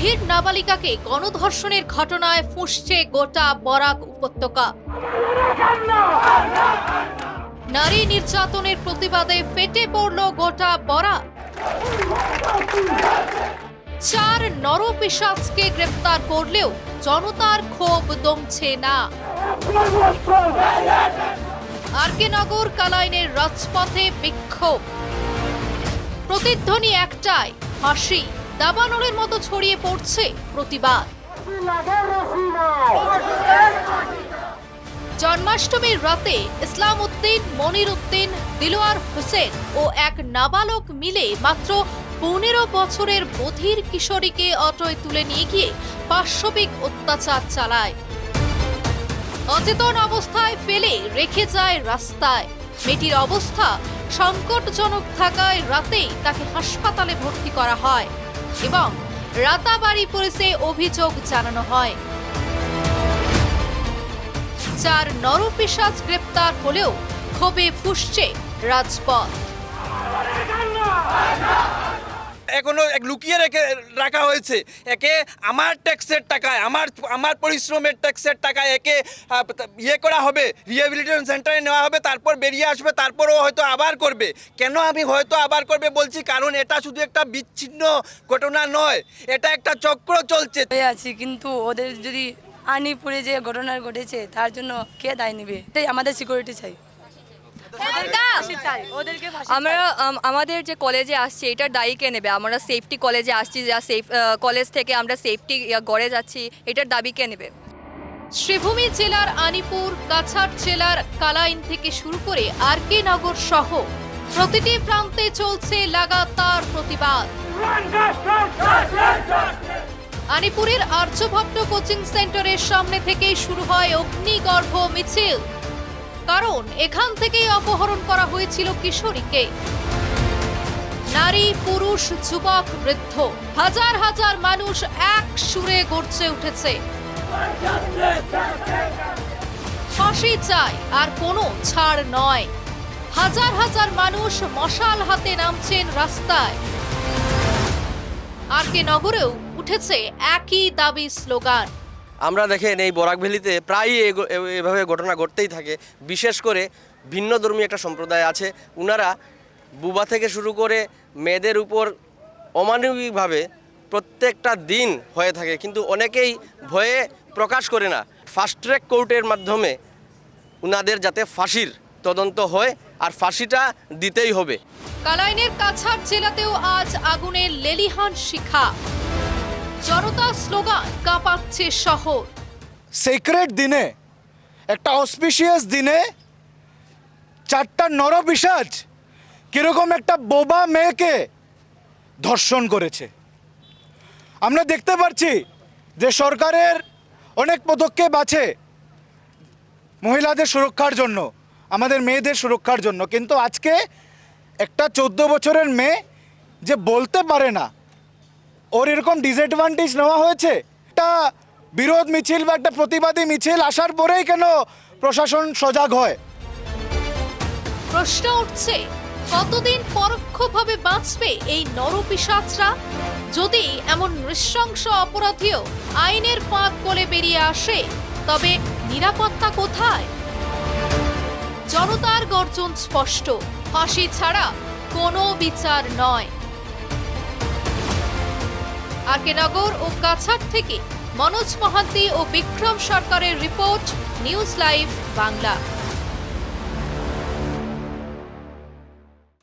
বধির নাবালিকাকে গণধর্ষণের ঘটনায় ফুঁসছে গোটা বরাক উপত্যকা। নারী নির্যাতনের প্রতিবাদে ফেটে পড়ল গোটা বরাক। চার নরপিশাচকে গ্রেপ্তার করলেও জনতার ক্ষোভ দমছে না। আরকে নগর কালাইনের রাজপথে বিক্ষোভ। প্রতিধ্বনি একটাই, হাসি। দাবানলের মতো ছড়িয়ে পড়ছে প্রতিবাদ। জন্মাষ্টমীর রাতে ইসলাম উদ্দিন মনির উদ্দিন দিলোয়ার হোসেন ও এক নাবালক মিলে মাত্র পনেরো বছরের বধির কিশোরীকে অটোয় তুলে নিয়ে গিয়ে পাশবিক অত্যাচার চালায়। অচেতন অবস্থায় ফেলে রেখে যায় রাস্তায়। মেয়েটির অবস্থা সংকটজনক থাকায় রাতেই তাকে হাসপাতালে ভর্তি করা হয়। এবং রাতাবাড়ি পুলিশে অভিযোগ জানানো হয়। চার নরপিসাজ গ্রেপ্তার হলেও ক্ষোভে ফুসছে রাজপথ। এখনও এক লুকিয়ে রেখে রাখা হয়েছে। একে আমার ট্যাক্সের টাকায়, আমার আমার পরিশ্রমের ট্যাক্সের টাকায় একে ইয়ে করা হবে রিহ্যাবিলিটেশন সেন্টারে নেওয়া হবে, তারপর বেরিয়ে আসবে, তারপরও হয়তো আবার করবে। কেন আমি হয়তো আবার করবে বলছি? কারণ এটা শুধু একটা বিচ্ছিন্ন ঘটনা নয়, এটা একটা চক্র চলছে। আছি, কিন্তু ওদের যদি আনিপুরে যে ঘটনা ঘটেছে, তার জন্য কে দায় নেবে? এটাই আমাদের সিকিউরিটি চাই ফাঁসি চাই ওদেরকে ফাঁসি আমরা আমাদের যে কলেজে আসছি এটার দায়ী কে নেবে? আমরা সেফটি কলেজে আসছি যা সেফ কলেজ থেকে আমরা সেফটি গড়ে যাচ্ছি এটার দাবি কে নেবে? শ্রীভূমি জেলার আনিপুর কাছাড় জেলার কালাইন থেকে শুরু করে আর কে নগর সহ প্রতিটি প্রান্তে চলছে লাগাতার প্রতিবাদ। আনিপুরের আর্যভট্ট কোচিং সেন্টারের সামনে থেকেই শুরু হয় অগ্নিগর্ভ মিছিল। কারণ এখান থেকেই অপহরণ করা হয়েছিল কিশোরীকে। নারী, পুরুষ, যুবক, বৃদ্ধ, হাজার হাজার মানুষ এক সুরে গড়ছে উঠেছে। ফাঁসি চাই আর কোনো ছাড় নয়। হাজার হাজার মানুষ মশাল হাতে নামছেন রাস্তায়। আর কে নগরেও উঠেছে একই দাবি স্লোগান। আমরা দেখেন এই বরাক ভ্যালিতে প্রায়ই এভাবে ঘটনা ঘটতেই থাকে। বিশেষ করে ভিন্ন ধর্মী একটা সম্প্রদায় আছে। উনারা বুবা থেকে শুরু করে মেয়েদের উপর অমানবিকভাবে প্রত্যেকটা দিন হয়ে থাকে, কিন্তু অনেকেই ভয়ে প্রকাশ করে না। ফাস্ট ট্র্যাক কোর্টের মাধ্যমে উনাদের যাতে ফাঁসির তদন্ত হয় আর ফাঁসিটা দিতেই হবে। কালাইনের কাছাড় জেলাতেও আজ আগুনের লেলিহান শিখা। জনতা স্লোগান কাঁপাচ্ছে শহর। সিক্রেট দিনে, একটা অসপিশিয়াস দিনে, চারটা নরপিসাজ কীরকম একটা বোবা মেয়েকে ধর্ষণ করেছে। আমরা দেখতে পাচ্ছি যে সরকারের অনেক পদক্ষেপ আছে মহিলাদের সুরক্ষার জন্য, আমাদের মেয়েদের সুরক্ষার জন্য। কিন্তু আজকে একটা চোদ্দ বছরের মেয়ে যে বলতে পারে না ওর এরকম ডিসঅ্যাডভান্টেজ নেওয়া হয়েছে? একটা বিরোধ মিছিল বা একটা প্রতিবাদী মিছিল আসার পরেই কেন প্রশাসন সজাগ হয়? প্রশ্ন উঠছে, কতদিন পরোক্ষভাবে বাঁচবে এই নরপিসাচরা যদি এমন নৃশংস অপরাধীও আইনের ফাঁক বলে বেরিয়ে আসে, তবে নিরাপত্তা কোথায়? জনতার গর্জন স্পষ্ট, ফাঁসি ছাড়া কোনো বিচার নয়। আরকেনগর ও কাছাড় থেকে মনোজ মহান্তি ও বিক্রম সরকারের রিপোর্ট নিউজ লাইভ বাংলা।